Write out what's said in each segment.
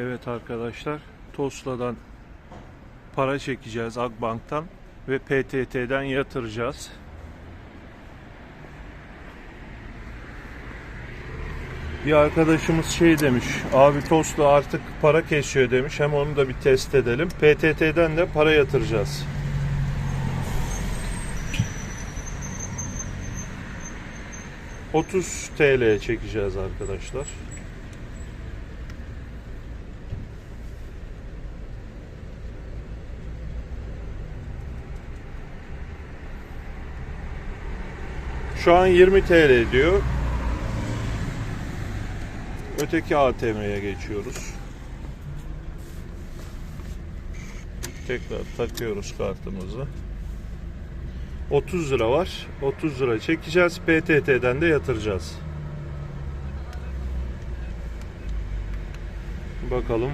Evet arkadaşlar, Tosla'dan para çekeceğiz Akbank'tan ve PTT'den yatıracağız. Bir arkadaşımız şey demiş, abi Tosla artık para kesiyor demiş. Hem onu da bir test edelim. PTT'den de para yatıracağız. ...30 TL'ye çekeceğiz arkadaşlar. Şu an 20 TL diyor. Öteki ATM'ye geçiyoruz. Tekrar takıyoruz kartımızı. 30 lira var. 30 lira çekeceğiz. PTT'den de yatıracağız. Bakalım.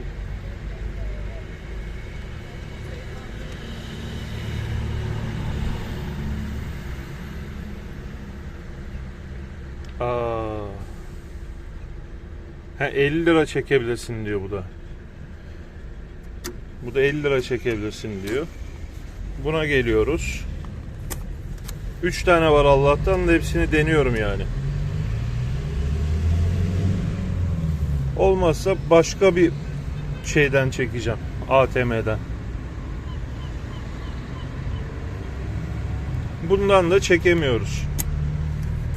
Aa. Ha 50 lira çekebilirsin diyor bu da. Bu da 50 lira çekebilirsin diyor. Buna geliyoruz. 3 tane var Allah'tan da hepsini deniyorum yani. Olmazsa başka bir şeyden çekeceğim. ATM'den. Bundan da çekemiyoruz.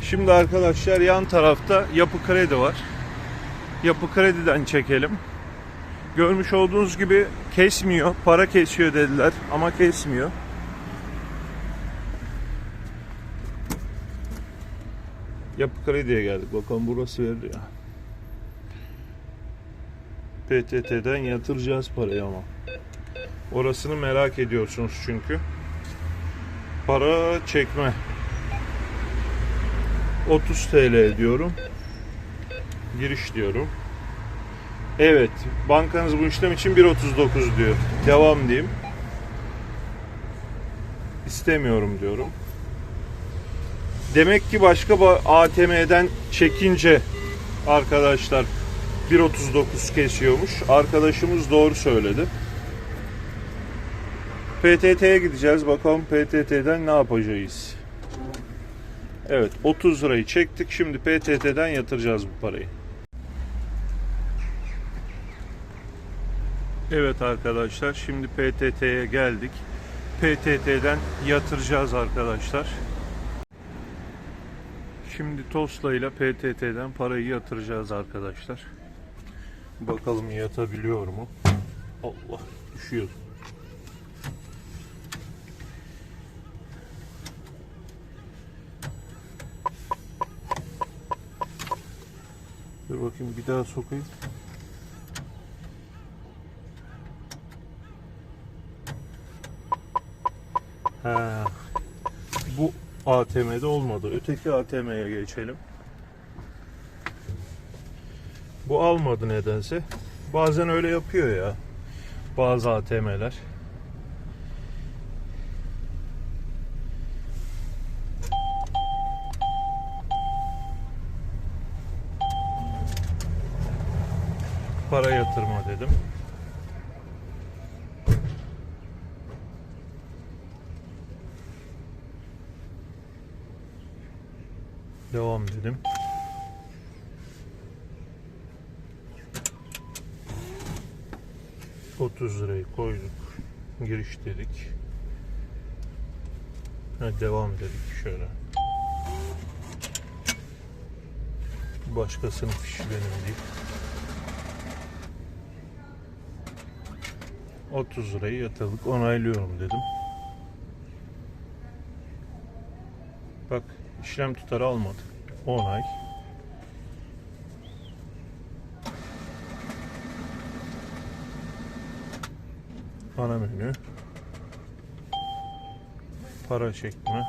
Şimdi arkadaşlar yan tarafta yapı kredi var. Yapı krediden çekelim. Görmüş olduğunuz gibi kesmiyor. Para kesiyor dediler ama kesmiyor. Yapı krediye geldik. Bakalım burası verir ya. PTT'den yatıracağız parayı ama. Orasını merak ediyorsunuz çünkü. Para çekme. 30 TL diyorum. Giriş diyorum. Evet, bankanız bu işlem için 1.39 diyor. Devam diyeyim. İstemiyorum diyorum. Demek ki başka ba- ATM'den çekince arkadaşlar 1.39 kesiyormuş. Arkadaşımız doğru söyledi. PTT'ye gideceğiz. Bakalım PTT'den ne yapacağız. Evet 30 lirayı çektik. Şimdi PTT'den yatıracağız bu parayı. Evet arkadaşlar şimdi PTT'ye geldik. PTT'den yatıracağız arkadaşlar. Şimdi Tosla ile PTT'den parayı yatıracağız arkadaşlar. Bakalım yatabiliyor mu? Allah düşüyor. Dur bakayım bir daha sokayım. Ha. Bu ATM'de olmadı. Öteki ATM'ye geçelim. Bu almadı nedense. Bazen öyle yapıyor ya. Bazı ATM'ler. Para yatırma dedim. Devam dedim. Otuz lirayı koyduk. Giriş dedik. Ha, devam dedik şöyle. Başkasının fişi benim değil. 30 lirayı yatırdık onaylıyorum dedim. Bak işlem tutarı almadı. Onay. Ana menü. Para çekme.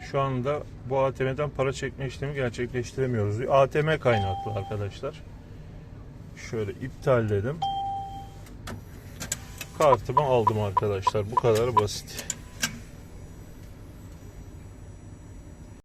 Şu anda bu ATM'den para çekme işlemi gerçekleştiremiyoruz. ATM kaynaklı arkadaşlar. Şöyle iptal dedim. Kartımı aldım arkadaşlar. Bu kadar basit.